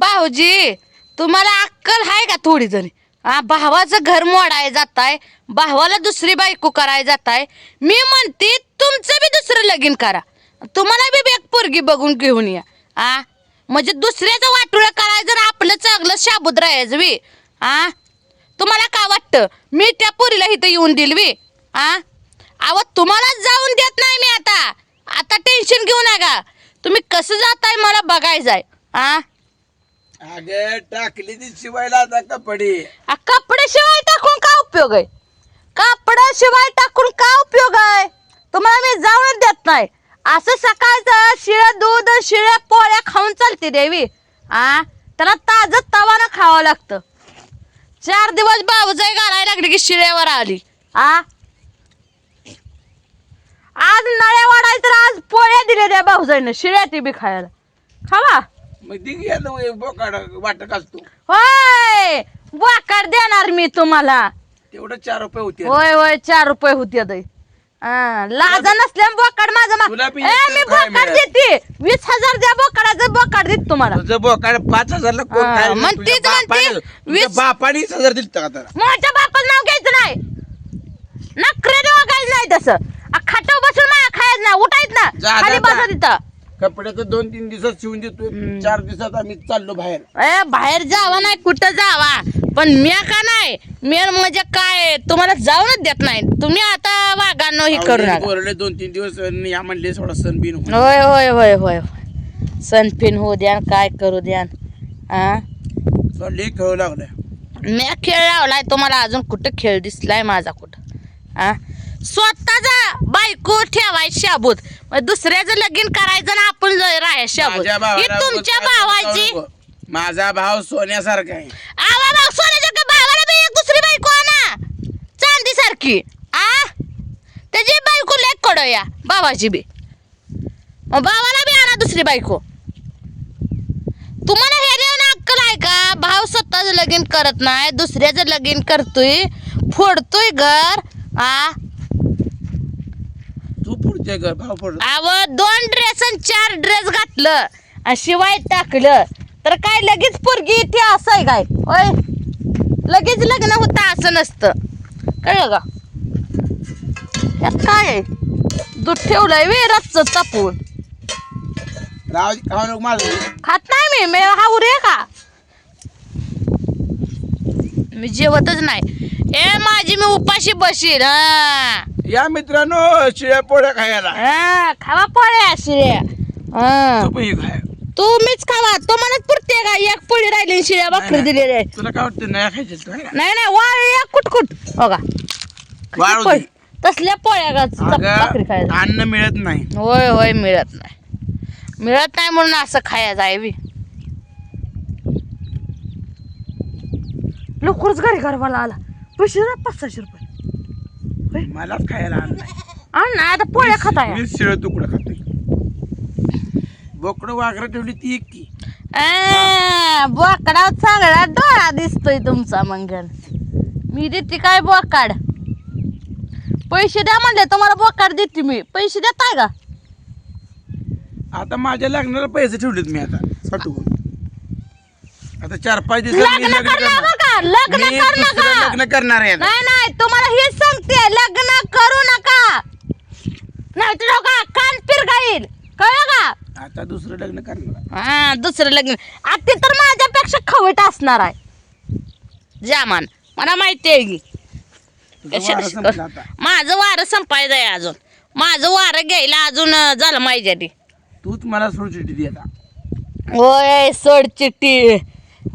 भाऊजी तुम्हाला अक्कल आहे का थोडी जरी हा भावाचं घर मोडाय जाताय भावाला दुसरी बायको कराय जाताय. मी म्हणते तुमचं बी दुसरं लगीन करा. तुम्हाला बी एक पोरगी बघून घेऊन या. आ म्हणजे दुसऱ्याचं वाटुळं करायचं आणि आपलं चांगलं शाबूत राहायचं बी. आ तुम्हाला का वाटतं? मी त्या पोरीला इथं येऊन दिल बी. आ अहो तुम्हाला जाऊन देत नाही मी आता. आता टेन्शन घेऊ नका. तुम्ही कसं जाताय मला बघायचंय. आ अगे टाकली ती शिवायला आता कपडे. आ, कपडे शिवाय टाकून काय उपयोग आहे? कपडे शिवाय टाकून काय उपयोग आहे? तुम्हाला मी जाऊन देत नाही. असं सकाळचं शिळं दूध शिळ्या पोळ्या खाऊन चालते देवी. आ त्याला ताज तवानं खावं लागतं. चार दिवस बाबूजाई घालायला लागली की शिळ्यावर आली. आ? आज नळ्या वाढायचं तर आज पोळ्या दिल्या त्या भाऊजाईनं शिळ्या ती बी खायला. खावा. मग बोकाड होय! देणार मी तुम्हाला. तेवढं चार रुपये होते. होय होय चार रुपये होते लाजा नसल्या बोकाड माझं मा- तुला बी ए, एक मी तर काय बोकाड मिळेल? देते. वीस हजार द्या बोकाडाचं बोकाड देत तुम्हाला. तुझं बोकाड पाच हजारला कोण हा, खायला? मग तुझ्या तीच म्हणते, तुझ्या वीस- बापाने वीस हजार दिलं का तर माझ्या बापाचं नाव घ्यायचं नाही. नखरे वागायचं नाही तसं. आ, खाटावर बसून खायचं ना उठायच ना खाली बसा जा. तिथं. कपडे तर दोन तीन दिवसात शिवून देतो चार दिवसात आम्ही चाललो बाहेर. ए बाहेर जावा नाही कुठं जावा? पण म्या का नाही? मेन म्हणजे काय तुम्हाला जाऊनच देत नाही. तुम्ही आता वागांनो हे करू नका. बोलले दोन तीन दिवस या म्हणले थोडा सण बिन. होय होय होय होय. सनपिन होऊ द्या काय करू द्या आ? तो खेळू लागलाय मी खेळ लावलाय तुम्हाला अजून कुठं खेळ दिसलाय माझा कुठं? आ? स्वतःचा बायको ठेवाय शाबूत. मग दुसऱ्याचं लगीन करायचं ना आपण राहाय शाबूत. माझ्या ही भावाला तुमच्या भावाची? नको. माझा भाव सोन्यासारखा आहे. आवा भाऊ भावाला बी एक दुसरी बायको आणा. चांदी सारखी आ? त्याची बायको लेक कडो या भावाची बी. मग भावाला बी आणा दुसरी बायको. तुम्हाला हे देऊन अक्कल आहे का? भाव स्वतःच लगीन करत नाही दुसऱ्याचं लगीन करतोय फोडतोय घर आ? तू घर भाव दोन ड्रेस आणि चार ड्रेस घातलं. आणि शिवाय टाकलं. तर काय लगेच पोरगी इथे असं आहे काय? होय लगेच लग्न होतं असं नसतं. कळलं का? यात काय आहे? दूध ठेवलंय वे रच्च तापून? राव खाऊ नको माझं. खात नाही मी. मी हा उरे का? मी जेवतच नाही. ए माझी मी उपाशी बशील हा. या मित्रांनो शिळ्या पोळ्या खायला. हा, खावा पोळ्या शिऱ्या हा. तू पण ये खाय तू मीच खावा. तो म्हणत पुरते का? एक पोळी राहिली शिळ्या भाकरी नाही, दिलेली आहे. तुला काय वाटतं नाही खायचे? नाही नाही वाळ एक कुटकुट. हो का वाळू पोळी. दे. तसल्या पोळ्या का? चप- भाकरी अगं, खायला. अन्न मिळत नाही. होय होय मिळत नाही. मिळत नाही म्हणून असं खायचं आहे बी. लवकरच घरी गरबाला आला. पैसे ना पाच सहाशे रुपये मलाच खायला नाही. आण ना आता पोळ्या खाताय. वीस शिळ तुकडं खाते बोकडं वाघरं ठेवली ती एक की. बोकडा चांगला डोळा दिसतोय तुमचा मंगल. मी देते काय बोकाड? पैसे द्या म्हणले तुम्हाला बोकाड देते मी. पैसे देताय का? आता माझ्या लग्नाला पैसे ठेवलेत मी आता साठवून. आता चार पाच दिवसात मी लग्न लग्न कर करणार. लग्न मी कर दुसरं नका. लग्न करणार आहे आता. नाही नाही तुम्हाला हेच सांगते लग्न करू नका. नाही तर का कान पिरगाईल. कळलं का? आता दुसरं लग्न करणार हा दुसरं लग्न. आता तर माझ्यापेक्षा खवट असणार आहे. जामान मला माहिती आहे की. तुझं वारं संपलं आता. माझं वारं संपायचं आहे अजून. माझं वारं घ्यायला अजून अं, झालं माझ्यासाठी. तूच मला सोडचिट्टी दे आता. होय सोड चिठ्ठी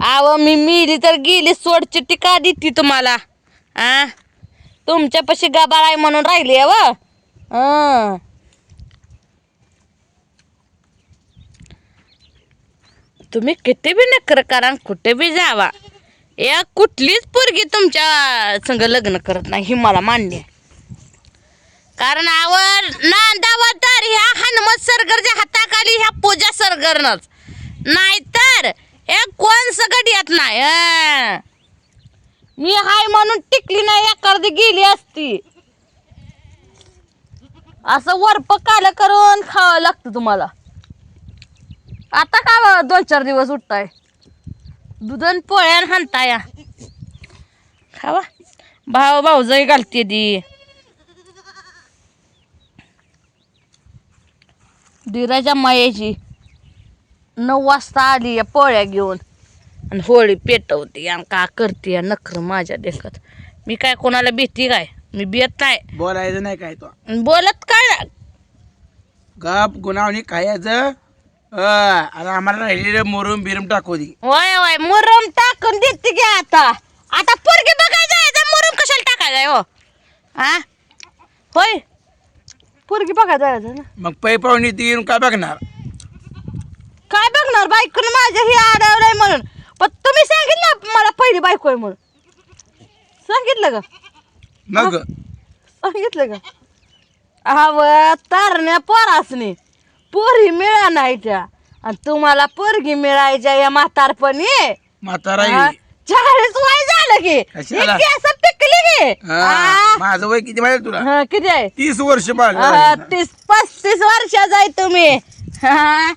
आव मी मिली तर गेली सोडची चिठ्ठी का देते तुम्हाला? आ? तुमच्यापाशी गबाळ आहे म्हणून राहिली आहे व तुम्ही किती बी नकर करा आणि कुठे बी जावा. या कुठलीच पोरगी तुमच्या संग लग्न करत नाही ही मला मान्य आहे. कारण आवर नांदावर ह्या हनुमत सरगरच्या हाताखाली ह्या पूजा सरगरनच. नाहीतर हे कोण सगळं येत नाही मी हाय म्हणून टिकली नाही एखादी गेली असती. असं वरप काल करून खावं लागतं तुम्हाला. आता का दोन चार दिवस उठताय? दुधन पोळ्यान हाणता या खावा. भाव भाऊजाई घालते दी धीराच्या मायेची. नऊ वाजता आली या पोळ्या घेऊन. आणि होळी पेटवते आणि का करते नखर माझ्या देखत. मी काय कोणाला भीती काय? मी बेत नाही. बोलायचं नाही काय तो. बोलत काय. गप गुणावणी खायचं. आणि आम्हाला राहिलेलं मोरून बिरम टाकू दे वय वय मुरम टाकून देते की आता. आता पोरगी बघायला जायचं मुरम कशाला टाकायचं हो? हा होय. पोरगी बघायला जायचं ना. मग पै पाहुणे ती येऊन काय बघणार? काय बघणार? बायकोनं माझ्या ही अडवलंय म्हणून. पण तुम्ही सांगितलं मला पहिली बायको आहे म्हणून. सांगितलं का? मग? सांगितलं का? हव तारण्या पोरासनी. पोरी मिळा नाही त्या आणि तुम्हाला पोरगी मिळायच्या या म्हातारपणी. म्हातारा हा? चाळीस वय झालं की. कशाला? इतकी असं पिकली की. हा, हा? माझं वय किती माहिती तुला? हा, किती आहे? तीस वर्ष हा, तीस पस्तीस वर्षाचा आहे तुम्ही. हा?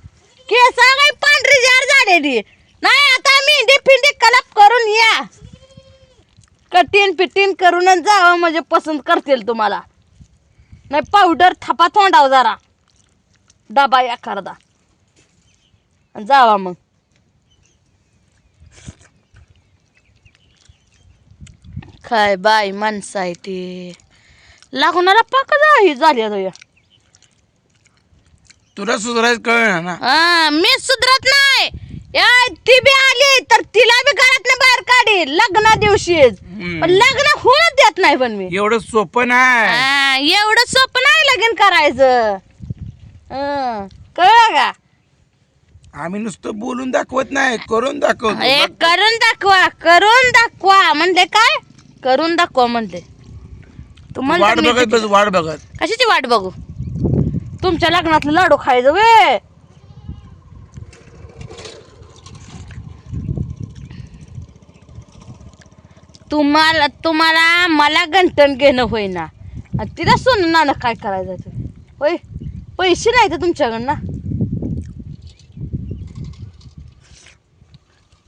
केस काही पांढरी जार झालेली. नाही आता मेंढी फिंडी कलप करून या. कटीन पिटीन करूनच जावं म्हणजे पसंत करतील तुम्हाला. नाही पावडर थापा तोंडाव जरा. डबा या करदा जावा मग. काय बाई माणसं आहे ते. लागणारा पाक ही झाली तुला सुधारायचं कळणार ना? हा, मी सुधरत नाही. या, ती बी आली तर तिला बी घरात बाहेर काढी लग्ना दिवशीच. हम्म. पण लग्न होऊनच देत नाही पण मी. एवढं सोपं नाही. हा, एवढं सोपं नाही लगीन करायचं. हं, कळलं का? आम्ही नुसतं बोलून दाखवत नाही करून दाखवतो. करून दाखवा करून दाखवा. म्हणले काय? करून दाखवा म्हणले. तू म्हणलं वाट मी बघत बस वाट बघत. कशाची वाट बघू? तुमच्या लग्नातलं लाडू खायचं वे. तुम्हाला तुम्हाला मला गंटण घेणं होईना. तिला सोनं ना काय करायचं? ते? होय पैसे नाही तर तुमच्याकडनं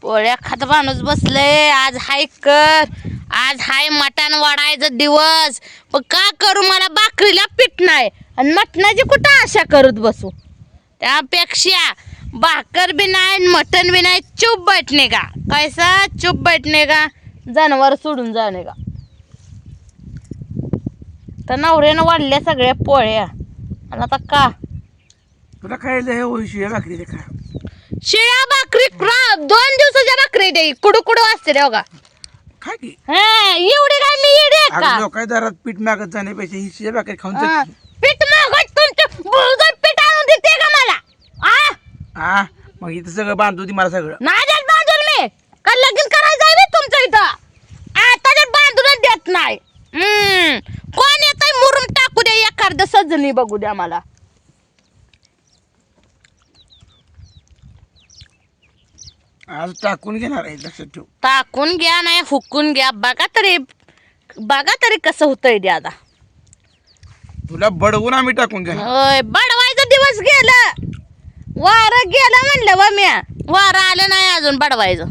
पोळ्या खात माणूस बसले आज हाय कर. आज हाय मटण वाढायचं दिवस. पण का करू? मला भाकरीला पीठ नाही. आणि मटणाची कुठं आशा करत बसू? त्यापेक्षा भाकर बी नाही मटण बी नाही चुप बैठणे का कैसा? चुप बैठणे का जनावर सोडून जाणे का तर नवऱ्यानं वाढल्या सगळ्या पोळ्या. आणि आता का? तुला खायला हे वैशिष्ट्य भाकरी खा. शिळ्या भाकरी दोन दिवसाच्या भाकरी दे. कुडू कुडू असते रे बघा. खा की. हा, एवढी काय मी येडे का? लोकांच्या दारात पीठ मागत जाण्यापेक्षा ही शिळ्या भाकरी खाऊन जा की. पीठ मागत बुळगट पीठ आणून देते का मला. आ? हा मग इथं सगळं बांधू ती मला सगळं. नाही देत बांधून मी. का लगीन करायचं आहे बे तुमचं इथं? आता जर बांधूनच देत नाही. हम्म. कोण येत मुरुम टाकू दे एखादं सजनी बघू द्या मला. आज टाकून घेणार आहे लक्षात ठेव. टाकून घ्या नाही हुकून घ्या. बघा तरी बघा तरी कसं होतंय द्या आता. तुला बडवून आम्ही टाकून होय बडवायचा दिवस गेलं. वार गेलं म्हणलं वा म्या. वार आलं नाही अजून बडवायचं.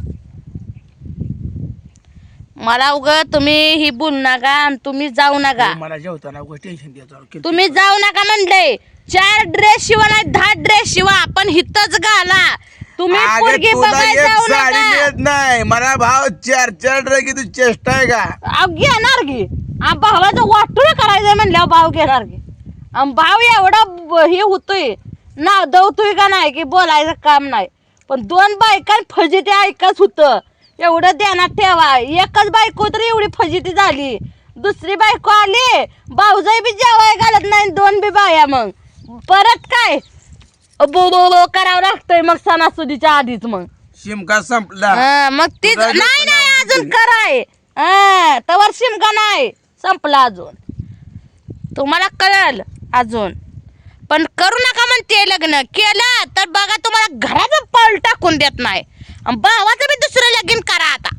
मला उग तुम्ही ही बोलू नका आणि तुम्ही जाऊ नका. मला जेवताना उगाच टेन्शन द्यायचं तुम्ही जाऊ नका म्हणले. चार ड्रेस शिवा नाही दहा ड्रेस शिवा. पण हितच घाला. तुम्ही अगं, पोरगी तुला बघायला एक जाऊ साडी नका. मिळत नाही. मला भाव चार चार ड्रेस की तू चेष्टा आहे का? अहो, घेणार की. आ, भावाचं वाटून करायचं म्हणल्यावर भाव घेणार की. आणि भाव एवढा ब- हे होतोय नाव दवतोय का नाही की बोलायचं काम नाही. पण दोन बायकां फजिती ऐकच होतं. एवढं ध्यानात ठेवा. एकच बायको तर एवढी फजिती झाली. दुसरी बायको आली भाऊजाई बी जेवाय घालत नाही दोन बी बाया मग. परत काय? बो बो बो करावं लागतंय मग सणासुदीच्या आधीच मग. शिमका संपला. हा, मग ती तुला जे नाही अजून. कराय. हा, तवर शिमका नाही. संपला अजून. तुम्हाला कळल अजून. पण करू नका म्हणते लग्न. केलं तर बघा तुम्हाला घराचं पाऊल टाकून देत नाही. भावाचं बी दुसरं लगीन करा आता.